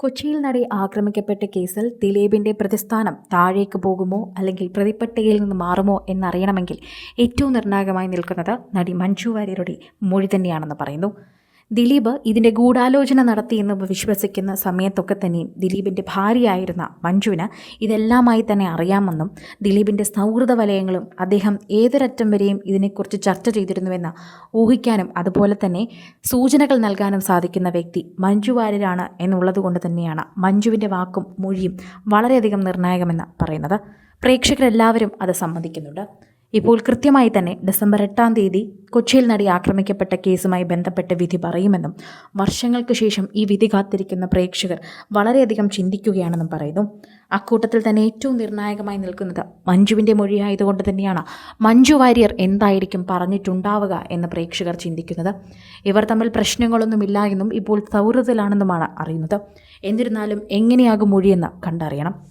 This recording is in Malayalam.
കൊച്ചിയിൽ നടി ആക്രമിക്കപ്പെട്ട കേസിൽ ദിലീപിന്റെ പ്രതിസ്ഥാനം താഴേക്ക് പോകുമോ അല്ലെങ്കിൽ പ്രതിപ്പട്ടികയിൽ നിന്ന് മാറുമോ എന്നറിയണമെങ്കിൽ ഏറ്റവും നിർണായകമായി നിൽക്കുന്നത് നടി മഞ്ജു വാര്യരുടെ മൊഴി തന്നെയാണെന്ന് പറയുന്നു. ദിലീപ് ഇതിന്റെ ഗൂഢാലോചന നടത്തിയെന്ന് വിശ്വസിക്കുന്ന സമയത്തൊക്കെ തന്നെയും ദിലീപിന്റെ ഭാര്യയായിരുന്ന മഞ്ജുവിന് ഇതെല്ലാമായി തന്നെ അറിയാമെന്നും ദിലീപിന്റെ സൗഹൃദ വലയങ്ങളും അദ്ദേഹം ഏതൊരറ്റം വരെയും ഇതിനെക്കുറിച്ച് ചർച്ച ചെയ്തിരുന്നുവെന്ന് ഊഹിക്കാനും അതുപോലെ തന്നെ സൂചനകൾ നൽകാനും സാധിക്കുന്ന വ്യക്തി മഞ്ജു വാര്യരാണ് എന്നുള്ളത് കൊണ്ട് തന്നെയാണ് മഞ്ജുവിന്റെ വാക്കും മൊഴിയും വളരെയധികം നിർണായകമെന്ന് പറയുന്നത്. പ്രേക്ഷകരെല്ലാവരും അത് സമ്മതിക്കുന്നുണ്ട്. ഇപ്പോൾ കൃത്യമായി തന്നെ ഡിസംബർ എട്ടാം തീയതി കൊച്ചിയിൽ നടി ആക്രമിക്കപ്പെട്ട കേസുമായി ബന്ധപ്പെട്ട് വിധി പറയുമെന്നും വർഷങ്ങൾക്ക് ശേഷം ഈ വിധി കാത്തിരിക്കുന്ന പ്രേക്ഷകർ വളരെയധികം ചിന്തിക്കുകയാണെന്നും പറയുന്നു. അക്കൂട്ടത്തിൽ തന്നെ ഏറ്റവും നിർണായകമായി നിൽക്കുന്നത് മഞ്ജുവിന്റെ മൊഴിയായതുകൊണ്ട് തന്നെയാണ്. മഞ്ജു വാര്യർ എന്തായിരിക്കും പറഞ്ഞിട്ടുണ്ടാവുക എന്ന് പ്രേക്ഷകർ ചിന്തിക്കുന്നത്. ഇവർ തമ്മിൽ പ്രശ്നങ്ങളൊന്നുമില്ല എന്നും ഇപ്പോൾ സൗഹൃദത്തിലാണെന്നുമാണ് അറിയുന്നത്. എന്നിരുന്നാലും എങ്ങനെയാകും മൊഴിയെന്ന് കണ്ടറിയണം.